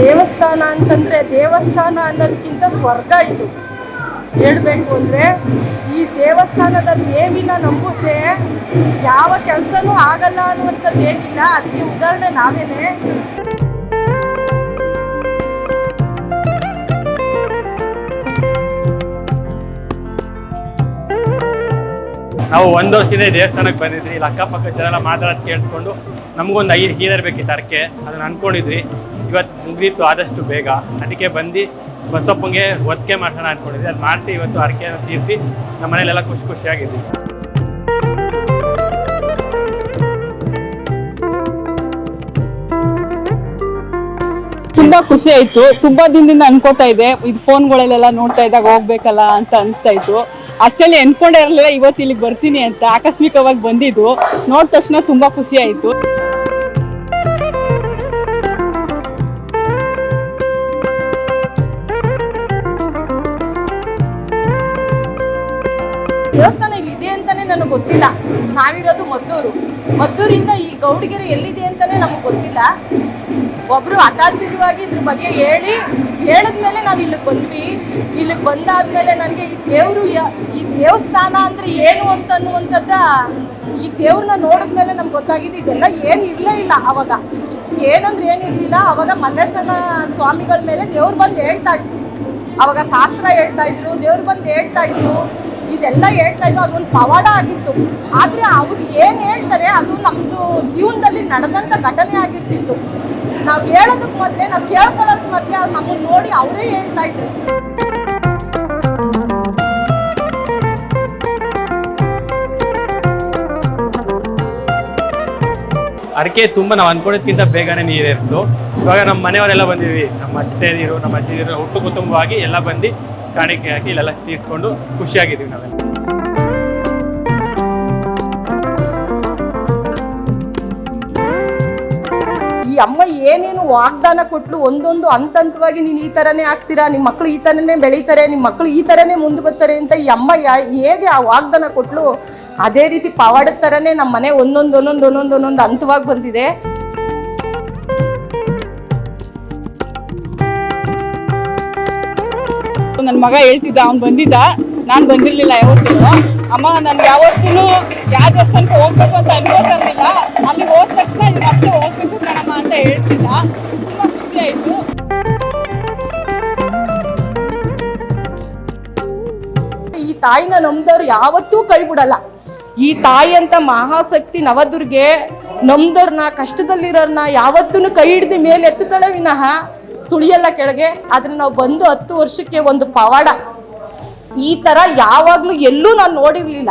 ದೇವಸ್ಥಾನ ಅಂತಂದರೆ ದೇವಸ್ಥಾನ ಅನ್ನೋದಕ್ಕಿಂತ ಸ್ವರ್ಗ ಇದು. ಹೇಳಬೇಕು ಅಂದರೆ ಈ ದೇವಸ್ಥಾನದ ದೇವಿನ ನಂಬಿದ್ರೆ ಯಾವ ಕೆಲಸನೂ ಆಗಲ್ಲ ಅನ್ನುವಂಥದ್ದು ಏನಿಲ್ಲ, ಅದಕ್ಕೆ ಉದಾಹರಣೆ ನಾವೇನೆ. ನಾವು ಒಂದು ವರ್ಷದಿಂದ ದೇವಸ್ಥಾನಕ್ಕೆ ಬಂದಿದ್ವಿ. ಇಲ್ಲಿ ಅಕ್ಕಪಕ್ಕ ಜನ ಮಾತಾಡೋದು ಕೇಳಿಸ್ಕೊಂಡು ನಮಗೊಂದು ಐದು ಹೀಲರ್ ಬೇಕಿತ್ತು ಅದಕ್ಕೆ ಅದನ್ನು ಅನ್ಕೊಂಡಿದ್ವಿ. ಇವತ್ತು ಮುಗಿದಿತ್ತು ಆದಷ್ಟು ಬೇಗ. ಅದಕ್ಕೆ ಬಂದು ಬಸಪ್ಪಂಗೆ ಒತ್ತಿಗೆ ಮಾಡ್ಸೋಣ ಅಂದ್ಕೊಂಡಿದ್ದೆ ಅದು ಮಾಡಿಸಿ ಇವತ್ತು ಅರಕೆಯನ್ನು ತೀರಿಸಿ ನಮ್ಮ ಮನೇಲೆಲ್ಲ ಖುಷಿ ಖುಷಿಯಾಗಿದ್ದೀವಿ ತುಂಬಾ ಖುಷಿ ಆಯ್ತು. ತುಂಬಾ ದಿನದಿಂದ ಅನ್ಕೋತಾ ಇದೆ. ಇದು ಫೋನ್ಗಳಲ್ಲೆಲ್ಲ ನೋಡ್ತಾ ಇದ್ದಾಗ ಹೋಗ್ಬೇಕಲ್ಲ ಅಂತ ಅನಿಸ್ತಾ ಇತ್ತು. ಅಷ್ಟಲ್ಲಿ ಅನ್ಕೊಂಡೇ ಇರಲಿಲ್ಲ, ಇವತ್ತು ಇಲ್ಲಿಗೆ ಬರ್ತೀನಿ ಅಂತ ಆಕಸ್ಮಿಕವಾಗಿ ಬಂದಿದ್ದು. ನೋಡಿದ ತಕ್ಷಣ ತುಂಬಾ ಖುಷಿ ಆಯ್ತು. ದೇವಸ್ಥಾನ ಇಲ್ಲಿದೆ ಅಂತಾನೆ ನನಗೆ ಗೊತ್ತಿಲ್ಲ. ನಾವಿರೋದು ಮದ್ದೂರು. ಮದ್ದೂರಿಂದ ಈ ಗೌಡಗೆರೆ ಎಲ್ಲಿದೆ ಅಂತಾನೆ ನಮಗೆ ಗೊತ್ತಿಲ್ಲ. ಒಬ್ರು ಅತಾಚಿರವಾಗಿ ಇದ್ರ ಬಗ್ಗೆ ಹೇಳಿ, ಹೇಳಿದ್ಮೇಲೆ ನಾವು ಇಲ್ಲಿಗೆ ಬಂದ್ವಿ. ಇಲ್ಲಿಗೆ ಬಂದಾದ್ಮೇಲೆ ನನಗೆ ಈ ದೇವರು ಈ ದೇವಸ್ಥಾನ ಅಂದ್ರೆ ಏನು ಅಂತ ಅನ್ನುವಂಥದ್ದ ಈ ದೇವ್ರನ್ನ ನೋಡಿದ್ಮೇಲೆ ನಮ್ಗೆ ಗೊತ್ತಾಗಿದೆ ಇದೆಲ್ಲ ಏನು ಇರಲೇ ಇಲ್ಲ ಅವಾಗ. ಏನಂದ್ರೆ ಏನಿರಲಿಲ್ಲ ಅವಾಗ ಮಲ್ಲೇಶ್ವರನ ಸ್ವಾಮಿಗಳ ಮೇಲೆ ದೇವ್ರು ಬಂದು ಹೇಳ್ತಾ ಇತ್ತು ಅವಾಗ ಶಾಸ್ತ್ರ ಹೇಳ್ತಾ ಇದ್ರು, ದೇವ್ರು ಬಂದು ಹೇಳ್ತಾ ಇದ್ರು. ಇದೆಲ್ಲ ಹೇಳ್ತಾ ಇದ್ದು ಅದೊಂದು ಪವಾಡ ಆಗಿತ್ತು. ಆದ್ರೆ ಅವ್ರು ಏನ್ ಹೇಳ್ತಾರೆ ಅದು ನಮ್ದು ಜೀವನದಲ್ಲಿ ನಡೆದಂತ ಘಟನೆ ಆಗಿರ್ತಿತ್ತು. ನಾವು ಹೇಳೋದಕ್ಕೆ ಮೊದಲೇ, ನಾವು ಕೇಳ್ಕೊಳ್ಳೋದಕ್ಕೆ ಮೊದಲೇ ಅವ್ರು ನಮ್ಮನ್ನ ನೋಡಿ ಅವರೇ ಹೇಳ್ತಾ ಇದ್ರು. ಅರಕೆ ತುಂಬ ನಾವು ಅನ್ಕೊಂಡಿದ್ದಕ್ಕಿಂತ ಬೇಗನೆ ನೀರಿತ್ತು ಇವಾಗ ನಮ್ಮ ಮನೆಯವರೆಲ್ಲ ಬಂದಿದ್ವಿ. ನಮ್ಮ ಅತ್ತೆದಿರು ನಮ್ಮ ಅಜ್ಜಿದಿರು ಒಟ್ಟು ಕುಟುಂಬವಾಗಿ ಎಲ್ಲ ಬಂದು ಕಾಣಿಕೆ ಹಾಕಿ ಇಲ್ಲೆಲ್ಲ ತೀರಿಸ್ಕೊಂಡು ಖುಷಿಯಾಗಿದ್ದೀವಿ ನಾವೆಲ್ಲ. ಈ ಅಮ್ಮ ಏನೇನು ವಾಗ್ದಾನ ಕೊಟ್ಲು, ಒಂದೊಂದು ಹಂತ ಹಂತವಾಗಿ ನೀನು ಈ ಥರನೇ ಆಗ್ತೀರಾ ನಿಮ್ಮ ಮಕ್ಕಳು ಈ ಥರನೇ ಬೆಳೀತಾರೆ ನಿಮ್ಮ ಮಕ್ಕಳು ಈ ಥರನೇ ಮುಂದೆ ಬರ್ತಾರೆ ಅಂತ ಈ ಅಮ್ಮ ಹೇಗೆ ಆ ವಾಗ್ದಾನ ಕೊಟ್ಲು, ಅದೇ ರೀತಿ ಪವಾಡದ ಥರನೇ ನಮ್ಮ ಮನೆ ಒಂದೊಂದು ಒಂದೊಂದು ಒಂದೊಂದು ಒಂದೊಂದು ಹಂತವಾಗಿ ಬಂದಿದೆ. ನನ್ನ ಮಗ ಹೇಳ್ತಿದ್ದ, ಅವ್ನು ಬಂದಿದ್ದ. ನಾನು ಬಂದಿರಲಿಲ್ಲ ಯಾವತ್ತೂ ಅಮ್ಮ ನನ್ಗೆ ಯಾವತ್ತೂ ಯಾವ ದೇವಸ್ಥಾನಕ್ಕೆ ಹೋಗ್ಬೇಕು ಅಂತ ಅನ್ಕೋತಾ ಇರ್ಲಿಲ್ಲ ಅಲ್ಲಿ ಹೋದ ತಕ್ಷಣ ನೀವು ಮತ್ತೆ ಹೋಗ್ಬೇಕು ಕಣಮ್ಮ ಅಂತ ಹೇಳ್ತಿದ್ದ. ತುಂಬ ಖುಷಿ ಆಯಿತು. ಈ ತಾಯಿನ ನಂಬ್ದವ್ರು ಯಾವತ್ತೂ ಕೈ ಬಿಡಲ್ಲ ಈ ತಾಯಿ ಅಂತ ಮಹಾಶಕ್ತಿ ನವದುರ್ಗೆ ನಮ್ದವ್ರನ್ನ, ಕಷ್ಟದಲ್ಲಿರೋರ್ನ ಯಾವತ್ತೂ ಕೈ ಹಿಡ್ದು ಮೇಲೆ ಎತ್ತುತ್ತಾಳೆ ವಿನಃ. ತುಳಿಯಲ್ಲ ಕೆಳಗೆ, ಆದ್ರೆ ನಾವು ಬಂದು ಹತ್ತು ವರ್ಷಕ್ಕೆ ಒಂದು ಪವಾಡ. ಈ ತರ ಯಾವಾಗ್ಲೂ ಎಲ್ಲೂ ನಾನು ನೋಡಿರ್ಲಿಲ್ಲ.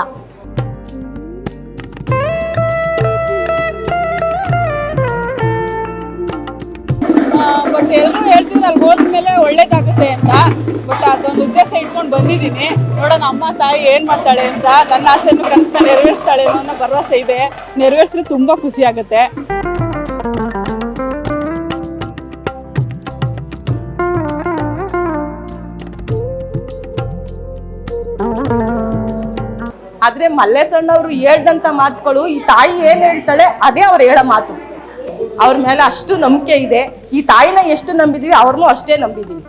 ಬಟ್ ಎಲ್ಲರೂ ಹೇಳ್ತಿದ್ರು ಅಲ್ಲಿ ಹೋದ್ಮೇಲೆ ಒಳ್ಳೇದಾಗುತ್ತೆ ಅಂತ. ಬಟ್ ಅದೊಂದು ಉದ್ದೇಶ ಇಟ್ಕೊಂಡು ಬಂದಿದ್ದೀನಿ. ನೋಡೋಣ ಅಮ್ಮ, ತಾಯಿ ಏನು ಮಾಡ್ತಾಳೆ ಅಂತ. ನನ್ನ ಆಸೆಯನ್ನು ಕನಸನ್ನ ನೆರವೇರಿಸ್ತಾಳೆ ಅನ್ನೋ ಭರವಸೆ ಇದೆ. ನೆರವೇರಿಸಿದ್ರೆ ತುಂಬಾ ಖುಷಿ ಆಗುತ್ತೆ. ಆದ್ರೆ ಮಲ್ಲೇಸಣ್ಣವ್ರು ಹೇಳ್ದಂತ ಮಾತುಗಳು ಈ ತಾಯಿ ಏನ್ ಹೇಳ್ತಾಳೆ ಅದೇ ಅವ್ರು ಹೇಳೋ ಮಾತು. ಅವ್ರ ಮೇಲೆ ಅಷ್ಟು ನಂಬಿಕೆ ಇದೆ. ಈ ತಾಯಿನ ಎಷ್ಟು ನಂಬಿದೀವಿ ಅವ್ರನ್ನೂ ಅಷ್ಟೇ ನಂಬಿದೀವಿ.